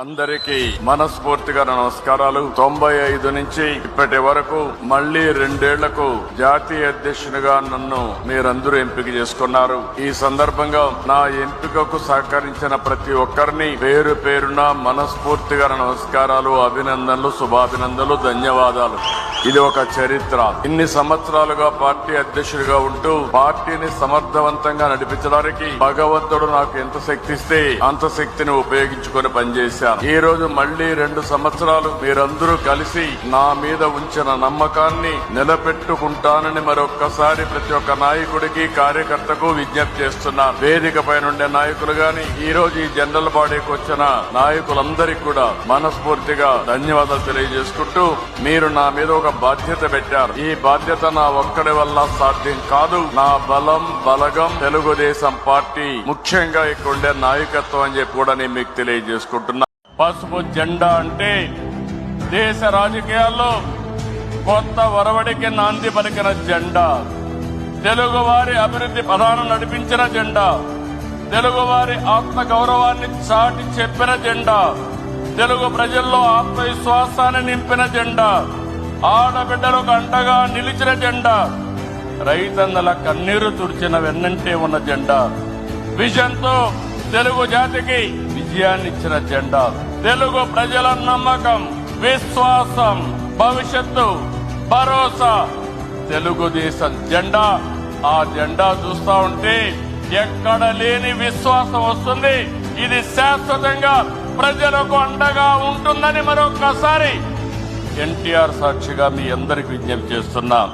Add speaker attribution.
Speaker 1: అందరికీ మనస్ఫూర్తిగా నమస్కారాలు. తొంభై ఐదు నుంచి ఇప్పటి వరకు మళ్ళీ రెండేళ్ళకు జాతీయ అధ్యక్షునిగా నన్ను మీరందరూ ఎంపిక చేసుకున్నారు. ఈ సందర్భంగా నా ఎంపికకు సహకరించిన ప్రతి ఒక్కరిని పేరు పేరున మనస్ఫూర్తిగా నమస్కారాలు అభినందనలు శుభాభినందనలు ధన్యవాదాలు. ఇది ఒక చరిత్ర. ఇన్ని సంవత్సరాలుగా పార్టీ అధ్యక్షుడిగా ఉంటూ పార్టీని సమర్థవంతంగా నడిపించడానికి భగవంతుడు నాకు ఎంత శక్తి ఇస్తే అంత శక్తిని ఉపయోగించుకొని పనిచేశాను. ఈ రోజు మళ్ళీ రెండు సంవత్సరాలు మీరందరూ కలిసి నా మీద ఉంచిన నమ్మకాన్ని నిలబెట్టుకుంటానని మరొక్కసారి ప్రతి ఒక్క నాయకుడికి కార్యకర్తకు విజ్ఞప్తి చేస్తున్నా. వేదిక పైన ఉండే నాయకులు గాని ఈ రోజు ఈ జనరల్ బాడీకి వచ్చిన నాయకులందరికీ కూడా మనస్ఫూర్తిగా ధన్యవాదాలు తెలియజేసుకుంటూ మీరు నా మీద ఒక బాధ్యత పెట్టారు. ఈ బాధ్యత నా ఒక్కడి వల్ల సాధ్యం కాదు. నా బలం బలగం తెలుగుదేశం పార్టీ ముఖ్యంగా ఇక్కడుండే నాయకత్వం అని చెప్పి కూడా నేను మీకు తెలియజేసుకుంటున్నా. పసుపు జెండా అంటే దేశ రాజకీయాల్లో కొత్త వరవడికి నాంది పలికిన జెండా. తెలుగు వారి అభివృద్ధి ప్రధానం నడిపించిన జెండా. తెలుగు వారి ఆత్మ గౌరవాన్ని చాటి చెప్పిన జెండా. తెలుగు ప్రజల్లో ఆత్మవిశ్వాసాన్ని నింపిన జెండా. ఆడబిడ్డలకు అండగా నిలిచిన జెండా. రైతన్నల కన్నీరు తుడిచిన వెన్నంటే ఉన్న జెండా. విజన్తో తెలుగు జాతికి విజయాన్నిచ్చిన జెండా. తెలుగు ప్రజల నమ్మకం విశ్వాసం భవిష్యత్తు భరోసా. తెలుగుదేశం జెండా. ఆ జెండా చూస్తా ఉంటే ఎక్కడ లేని విశ్వాసం వస్తుంది. ఇది శాశ్వతంగా ప్రజలకు అండగా ఉంటుందని మరొకసారి ఎన్టీఆర్ సాక్షిగా మీ అందరికి విజ్ఞప్తి చేస్తున్నాం.